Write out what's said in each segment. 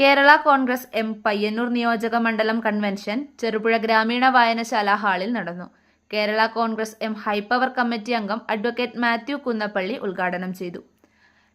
Kerala Congress M Payyanur നിയോജക മണ്ഡലം convention Cherupuzha ഗ്രാമീണ വായനശാല ഹാളിൽ നടന്നു. Kerala Congress M high power committee അംഗം അഡ്വക്കേറ്റ് മാത്യു കുന്നപ്പള്ളി ഉദ്ഘാടനം ചെയ്തു.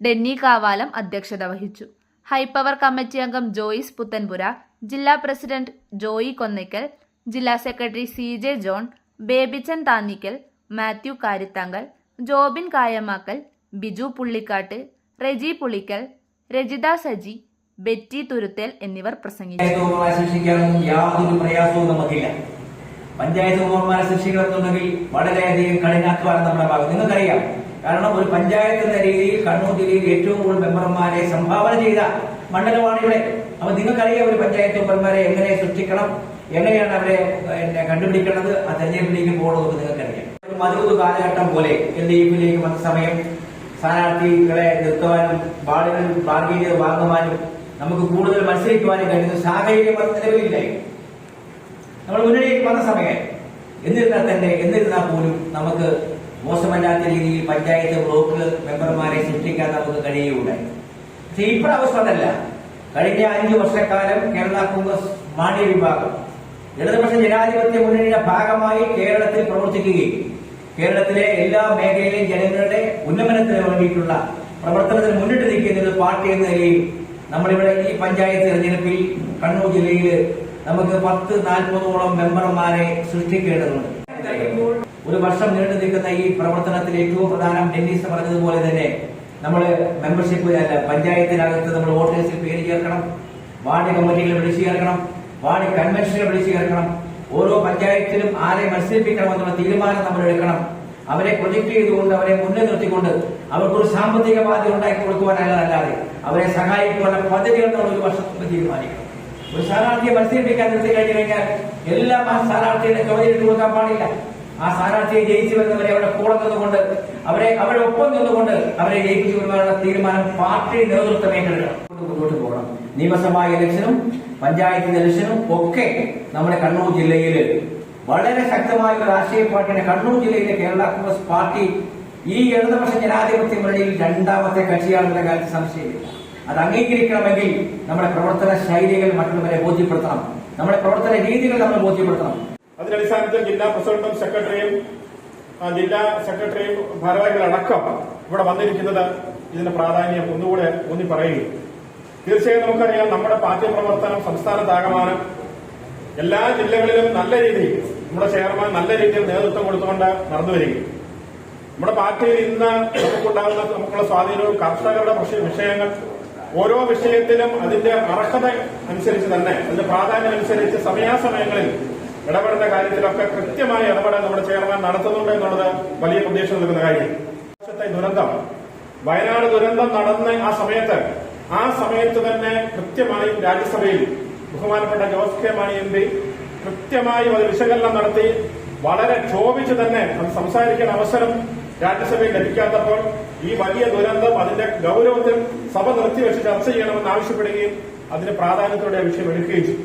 ഡെന്നി കാവാലം അധ്യക്ഷത വഹിച്ചു. ഹൈപ്പവർ കമ്മിറ്റി അംഗം ജോയിസ് പുത്തൻപുര ജില്ലാ പ്രസിഡന്റ് ജോയി കൊന്നിക്കൽ ജില്ലാ secretary C J John Babychan Thannikkal Mathew Karithankal Jobin Kayamakkal Biju Pullikattu Reji Pulickal Rajitha Saji Betty Thuruthel എന്നിവർ പ്രസംഗിച്ചു. യാതൊരു പ്രയാസവും നമുക്കില്ല. പഞ്ചായത്ത് മെമ്പർമാരെ ശിക്ഷിക്കണമെന്നുണ്ടെങ്കിൽ വളരെയധികം കഠിനാധ്വാനം നമ്മുടെ ഭാഗം നിങ്ങൾക്കറിയാം കാരണം ഒരു പഞ്ചായത്ത് എന്ന രീതിയിൽ കണ്ണൂർ ജില്ലയിൽ ഏറ്റവും കൂടുതൽ മെമ്പർമാരെ സംഭാവന ചെയ്ത മണ്ഡലമാണ് അപ്പൊ നിങ്ങൾക്കറിയാം ഒരു പഞ്ചായത്ത് മെമ്പർമാരെ എങ്ങനെ സൃഷ്ടിക്കണം എങ്ങനെയാണ് അവരെ കണ്ടുപിടിക്കേണ്ടത് ആ തെരഞ്ഞെടുപ്പിലേക്ക് പോകണമെന്ന് നിങ്ങൾക്കറിയാം. മധുര കാലഘട്ടം പോലെ എൽ ഡി എഫിലേക്ക് വന്ന സമയം സ്ഥാനാർത്ഥികളെ നിർത്തുവാനും വാർഡുകളിൽ ബാർഗെയിൻ ചെയ്ത് വാങ്ങുവാനും നമുക്ക് കൂടുതൽ മത്സരിക്കുവാനും കഴിയുന്ന സാഹചര്യം അത് നിലവിലില്ലായി. നമ്മൾ മുന്നണിയിൽ വന്ന സമയം എന്നിരുന്നാൽ തന്നെ എന്നിരുന്നാൽ പോലും നമുക്ക് മോശമല്ലാത്ത രീതിയിൽ പഞ്ചായത്ത് ബ്ലോക്ക് മെമ്പർമാരെ സൃഷ്ടിക്കാൻ നമുക്ക് കഴിയുകയുണ്ടായി. പക്ഷെ ഇപ്പോഴവസ്ഥ അതല്ല. കഴിഞ്ഞ അഞ്ചു വർഷക്കാലം കേരള കോൺഗ്രസ് മാണി വിഭാഗം ഇടതുപക്ഷ ജനാധിപത്യ മുന്നണിയുടെ ഭാഗമായി കേരളത്തിൽ പ്രവർത്തിക്കുകയും കേരളത്തിലെ എല്ലാ മേഖലയിലെയും ജനങ്ങളുടെ ഉന്നമനത്തിന് വേണ്ടിയിട്ടുള്ള പ്രവർത്തനത്തിന് മുന്നിട്ട് നിൽക്കുന്ന ഒരു പാർട്ടി എന്ന നിലയിൽ നമ്മളിവിടെ ഈ പഞ്ചായത്ത് തെരഞ്ഞെടുപ്പിൽ കണ്ണൂർ ജില്ലയിൽ നമുക്ക് പത്ത് നാൽപ്പതോളം മെമ്പർമാരെ സൃഷ്ടിക്കേണ്ടതുണ്ട്. ഒരു വർഷം നീണ്ടു നിൽക്കുന്ന ഈ പ്രവർത്തനത്തിൽ ഏറ്റവും പ്രധാനം ഡെന്നീസ് പറഞ്ഞതുപോലെ തന്നെ നമ്മൾ മെമ്പർഷിപ്പ് അല്ല പഞ്ചായത്തിനകത്ത് നമ്മൾ വോട്ടേഴ്സിൽ പേര് ചേർക്കണം വാർഡ് കമ്മിറ്റികൾ വിളിച്ചു ചേർക്കണം വാർഡ് കൺവെൻഷനെ വിളിച്ചു ചേർക്കണം ഓരോ പഞ്ചായത്തിലും ആരെ മത്സരിപ്പിക്കണം എന്നുള്ള തീരുമാനം നമ്മൾ എടുക്കണം അവരെ പ്രൊജക്ട് ചെയ്തുകൊണ്ട് അവരെ മുന്നിൽ നിർത്തിക്കൊണ്ട് അവർക്കൊരു സാമ്പത്തിക ബാധ്യത ഉണ്ടാക്കി കൊടുക്കുവാനല്ലാതെ അവരെ സഹായിക്കുവാനുള്ള പദ്ധതികൾ നമ്മൾ ഒരു വർഷത്തിൽ തീരുമാനിക്കണം ഒരു സ്ഥാനാർത്ഥിയെ മത്സരിപ്പിക്കാൻ നിർത്തി കഴിഞ്ഞു കഴിഞ്ഞാൽ എല്ലാം സ്ഥാനാർത്ഥിയുടെ ചുമതല കൊടുക്കാൻ പാടില്ല. ആ സ്ഥാനാർത്ഥിയെ ജയിച്ചു വരുന്നവരെ അവരെ കൂടെ നിന്നുകൊണ്ട് അവരെ അവരുടെ ഒപ്പം നിന്നുകൊണ്ട് അവരെ ജയിപ്പിച്ചു വരുവാനുള്ള തീരുമാനം പാർട്ടി നേതൃത്വം ഏറ്റെടുക്കണം. മുന്നോട്ട് പോകണം. നിയമസഭാ ഇലക്ഷനും പഞ്ചായത്ത് ഇലക്ഷനും ഒക്കെ നമ്മുടെ കണ്ണൂർ ജില്ലയിൽ വളരെ ശക്തമായ ഒരു രാഷ്ട്രീയ പാർട്ടിയാണ് കണ്ണൂർ ജില്ലയിലെ കേരള കോൺഗ്രസ് പാർട്ടി ഈ ഇടതുപക്ഷ ജനാധിപത്യ മുന്നണിയിൽ രണ്ടാമത്തെ കക്ഷിയാണെന്ന കാര്യത്തിൽ സംശയമില്ല. അത് അംഗീകരിക്കണമെങ്കിൽ നമ്മുടെ പ്രവർത്തന ശൈലികൾ മറ്റുള്ളവരെ ബോധ്യപ്പെടുത്തണം. നമ്മുടെ പ്രവർത്തന രീതികൾ നമ്മൾ ബോധ്യപ്പെടുത്തണം. അതിന്റെ അടിസ്ഥാനത്തിൽ ജില്ലാ പ്രസിഡന്റും സെക്രട്ടറിയും ജില്ലാ സെക്രട്ടറിയും ഭാരവാഹികളടക്കം ഇവിടെ വന്നിരിക്കുന്നത് ഇതിന്റെ പ്രാധാന്യം ഒന്നുകൂടെ ഊന്നി പറയുകയും തീർച്ചയായും നമുക്കറിയാം നമ്മുടെ പാർട്ടി പ്രവർത്തനം സംസ്ഥാനത്താകമാനം എല്ലാ ജില്ലകളിലും നല്ല രീതിയിൽ നമ്മുടെ ചെയർമാൻ നല്ല രീതിയിൽ നേതൃത്വം കൊടുത്തുകൊണ്ട് നടന്നു വരികയും. നമ്മുടെ പാർട്ടിയിൽ ഇന്ന് നമുക്കുണ്ടാകുന്ന നമുക്കുള്ള സ്വാധീനവും കർഷകരുടെ വിഷയ- വിഷയങ്ങൾ ഓരോ വിഷയത്തിലും അതിന്റെ അർഹത അനുസരിച്ച് തന്നെ അതിന്റെ പ്രാധാന്യം അനുസരിച്ച് സമയാസമയങ്ങളിൽ ഇടപെടുന്ന കാര്യത്തിലൊക്കെ കൃത്യമായ ഇടപെടൽ നമ്മുടെ ചെയർമാൻ നടത്തുന്നുണ്ട് എന്നുള്ളത് വലിയ പ്രതീക്ഷ നൽകുന്ന കാര്യം. വർഷത്തെ ദുരന്തം വയനാട് ദുരന്തം നടന്ന ആ സമയത്ത് ആ സമയത്ത് തന്നെ കൃത്യമായും രാജ്യസഭയിൽ ബഹുമാനപ്പെട്ട Jose K Mani M P കൃത്യമായും അത് വിശകലനം നടത്തി വളരെ ക്ഷോഭിച്ച് തന്നെ അത് സംസാരിക്കാൻ അവസരം രാജ്യസഭയിൽ ലഭിക്കാത്തപ്പോൾ ഈ വലിയ ദുരന്തം അതിന്റെ ഗൌരവത്തിൽ സഭ നിർത്തിവെച്ച് ചർച്ച ചെയ്യണമെന്ന് ആവശ്യപ്പെടുകയും അതിന് പ്രാധാന്യത്തോടെ ആ വിഷയം എടുക്കുകയും ചെയ്തു.